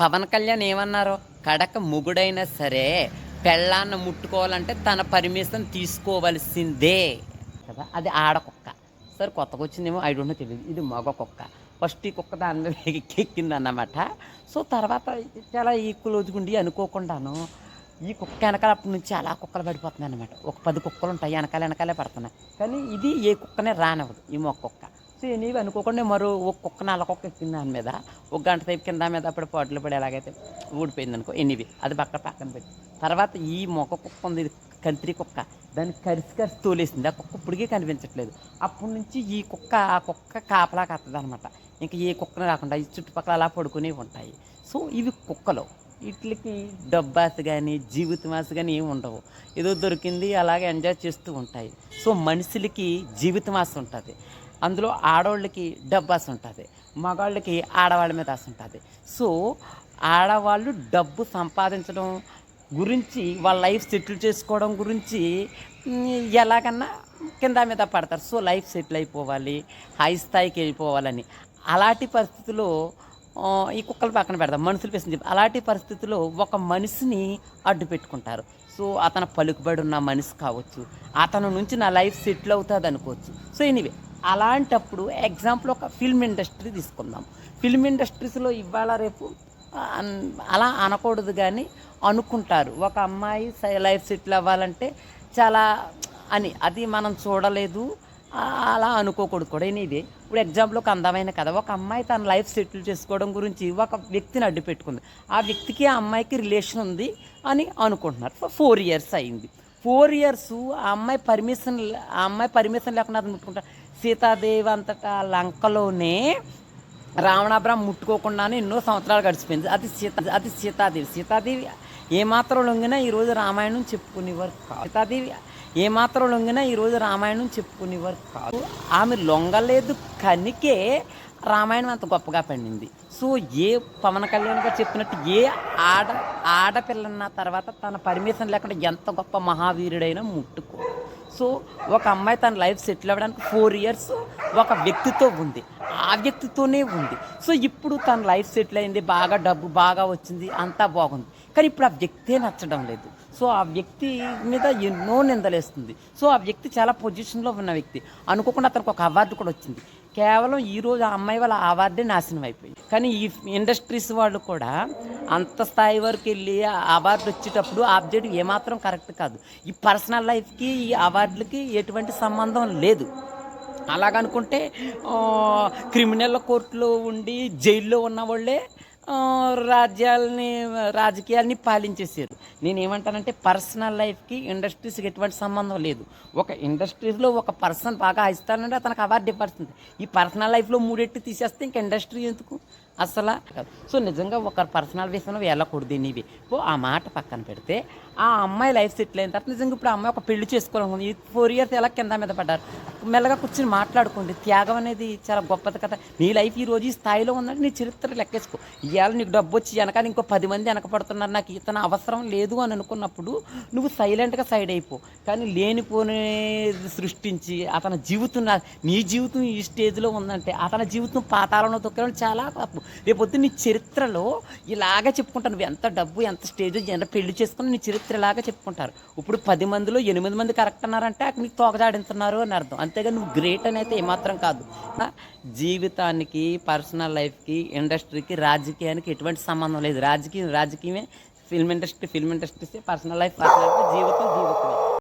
పవన్ కళ్యాణ్ ఏమన్నారు? కడక ముగుడైనా సరే పెళ్ళాన్న ముట్టుకోవాలంటే తన పర్మిషన్ తీసుకోవలసిందే. కదా? అది ఆడ కుక్క. సరే కొత్తగా వచ్చిందేమో ఐ డోంట్ తెలియదు ఇది మగ కుక్క. ఫస్ట్ ఈ కుక్క దాని మీద ఎక్కింది అన్నమాట సో తర్వాత చాలా ఈక్వల్ క్లోజ్గుండి అనుకోకుండాను ఈ కుక్క వెనకాల అప్పటి నుంచి అలా కుక్కలు పడిపోతున్నాయి అనమాట ఒక పది కుక్కలు ఉంటాయి వెనకాల వెనకాలే పడుతున్నాయి. కానీ ఇది ఏ కుక్కనే రానివ్వదు ఈ మొక్క కుక్క. సో నీవి అనుకోకుండా మరో ఒక కుక్క నల్ల కుక్క ఎక్కింది దాని మీద. ఒక గంట సేపు కింద మీద అప్పుడు పాటలు పడి ఎలాగైతే ఊడిపోయింది అనుకో ఎనివి. అది పక్కన పక్కన పెట్టి. తర్వాత ఈ మొక్క కుక్క ఉంది ఇది కంత్రి కుక్క. దాన్ని కరిసి కరిసి తోలేసింది. ఆ కుక్క ఇప్పటికే కనిపించట్లేదు. అప్పటి నుంచి ఈ కుక్క ఆ కుక్క కాపలా కత్తది అనమాట ఇంకా ఏ కుక్కను రాకుండా ఈ చుట్టుపక్కల అలా పడుకునే ఉంటాయి. సో ఇవి కుక్కలు. వీటికి డబ్బాస్ కానీ జీవితమాస కానీ ఏమి ఉండవు. ఏదో దొరికింది అలాగే ఎంజాయ్ చేస్తూ ఉంటాయి. సో మనుషులకి జీవితమాస ఉంటుంది. అందులో ఆడవాళ్ళకి డబ్బాస్ ఉంటుంది మగవాళ్ళకి ఆడవాళ్ళ మీద ఆశ ఉంటుంది. సో ఆడవాళ్ళు డబ్బు సంపాదించడం గురించి వాళ్ళ లైఫ్ సెటిల్ చేసుకోవడం గురించి ఎలాగన్నా కింద మీద పడతారు. సో లైఫ్ సెటిల్ అయిపోవాలి హై స్థాయికి వెళ్ళిపోవాలని. అలాంటి పరిస్థితుల్లో ఈ కుక్కలు పక్కన పెడతాం మనుషులు పేసింది అలాంటి పరిస్థితుల్లో ఒక మనిషిని అడ్డు పెట్టుకుంటారు. సో అతను పలుకుబడి ఉన్న మనిషి కావచ్చు అతను నుంచి నా లైఫ్ సెటిల్ అవుతుంది అనుకోవచ్చు సో ఎనీవే. అలాంటప్పుడు ఎగ్జాంపుల్ ఒక ఫిల్మ్ ఇండస్ట్రీ తీసుకుందాం. ఫిల్మ్ ఇండస్ట్రీస్లో ఇవాళ రేపు అన్- అలా అనకూడదు కానీ అనుకుంటారు. ఒక అమ్మాయి లైఫ్ సెటిల్ అవ్వాలంటే చాలా అని అది మనం చూడలేదు అలా అనుకోకూడదు కూడా. ఇది? ఇప్పుడు ఎగ్జాంపుల్ ఒక అందమైన కథ. ఒక అమ్మాయి తన లైఫ్ సెటిల్ చేసుకోవడం గురించి ఒక వ్యక్తిని అడ్డు పెట్టుకుంది. ఆ వ్యక్తికి ఆ అమ్మాయికి రిలేషన్ ఉంది అని అనుకుంటున్నారు. ఫోర్ ఇయర్స్ అయింది. ఫోర్ ఇయర్స్ ఆ అమ్మాయి పర్మిషన్ ఆ అమ్మాయి పర్మిషన్ లేకుండా అతను ముట్టుకుంటారు సీతాదేవి అంతటా లంకలోనే రావణాభ్రం ముట్టుకోకుండానే ఎన్నో సంవత్సరాలు గడిచిపోయింది. అది సీత అది సీతాదేవి. సీతాదేవి ఏమాత్రం లొంగినా ఈరోజు రామాయణం చెప్పుకునేవారు కాదు. సీతాదేవి ఏమాత్రం లొంగినా ఈరోజు రామాయణం చెప్పుకునేవారు కాదు. ఆమె లొంగలేదు కనికే రామాయణం అంత గొప్పగా పండింది. సో ఏ పవన్ కళ్యాణ్ గారు చెప్పినట్టు ఏ ఆడ ఆడపిల్లన్న తర్వాత తన పర్మిషన్ లేకుండా ఎంత గొప్ప మహావీరుడైనా ముట్టుకో సో ఒక అమ్మాయి తన లైఫ్ సెటిల్ అవ్వడానికి ఫోర్ ఇయర్స్ ఒక వ్యక్తితో ఉంది. ఆ వ్యక్తితోనే ఉంది. సో ఇప్పుడు తన లైఫ్ సెటిల్ అయింది బాగా డబ్బు బాగా వచ్చింది అంతా బాగుంది. కానీ ఇప్పుడు ఆ వ్యక్తే నచ్చడం లేదు. సో ఆ వ్యక్తి మీద ఎన్నో నిందలేస్తుంది. సో ఆ వ్యక్తి చాలా పొజిషన్లో ఉన్న వ్యక్తి. అనుకోకుండా అతనికి ఒక అవార్డు కూడా వచ్చింది. కేవలం ఈ రోజు ఆ అమ్మాయి వాళ్ళ అవార్డే నాశనం అయిపోయింది. కానీ ఈ ఇండస్ట్రీస్ వాళ్ళు కూడా అంత స్థాయి వరకు వెళ్ళి ఆ అవార్డు వచ్చేటప్పుడు అప్డేట్ ఏమాత్రం కరెక్ట్ కాదు. ఈ పర్సనల్ లైఫ్కి ఈ అవార్డులకి ఎటువంటి సంబంధం లేదు. అలాగనుకుంటే క్రిమినల్ కోర్టులో ఉండి జైల్లో ఉన్న వాళ్ళే రాజ్యాలని రాజకీయాల్ని పాలించేసారు నేను ఏమంటానంటే పర్సనల్ లైఫ్కి ఇండస్ట్రీస్కి ఎటువంటి సంబంధం లేదు. ఒక ఇండస్ట్రీస్లో ఒక పర్సన్ బాగా ఇస్తానంటే అతనికి అవార్డు ఇవ్వాల్సింది. ఈ పర్సనల్ లైఫ్లో మూడెట్టు తీసేస్తే ఇంక ఇండస్ట్రీ ఎందుకు? అసలు సో నిజంగా ఒక పర్సనల్ విషయంలో వెళ్ళకూడదు నీవి ఓ ఆ మాట పక్కన పెడితే ఆ అమ్మాయి లైఫ్ సెటిల్ అయిన తర్వాత నిజంగా ఇప్పుడు ఆ అమ్మాయి ఒక పెళ్ళి చేసుకోవాలనుకుంది. ఈ ఫోర్ ఇయర్స్ ఎలా కింద మీద పడ్డారు? మెల్లగా కూర్చొని మాట్లాడుకోండి. త్యాగం అనేది చాలా గొప్పది కదా. నీ లైఫ్ ఈ రోజు ఈ స్థాయిలో ఉందంటే నీ చరిత్ర లెక్కేసుకో. ఇవాళ నీకు డబ్బు వచ్చి వెనకాల ఇంకో పది మంది వెనకపడుతున్నారు నాకు ఇతను అవసరం లేదు అని అనుకున్నప్పుడు నువ్వు సైలెంట్గా సైడ్ అయిపో. కానీ లేనిపోని సృష్టించి అతని జీవితం నా- నీ జీవితం ఈ స్టేజ్లో ఉందంటే అతని జీవితం పాతాలను తొక్కడం చాలా తప్పు. రేపొద్దు నీ చరిత్రలో ఇలాగ చెప్పుకుంటాను నువ్వు ఎంత డబ్బు ఎంత స్టేజ్ ఎంత పెళ్ళి చేసుకుని నీ చరిత్ర ఇలాగ చెప్పుకుంటారు. ఇప్పుడు పది మందిలో ఎనిమిది మంది కరెక్ట్ అన్నారంటే అక్కడ నీకు తోకజాడించున్నారు అని అర్థం. అంతేగా నువ్వు గ్రేట్ అని అయితే ఏమాత్రం కాదు. జీవితానికి పర్సనల్ లైఫ్కి ఇండస్ట్రీకి రాజకీయ రాజకీయానికి ఎటువంటి సంబంధం లేదు. రాజకీయం రాజకీయమే film industry film industry personal life personal life జీవితం జీవితమే.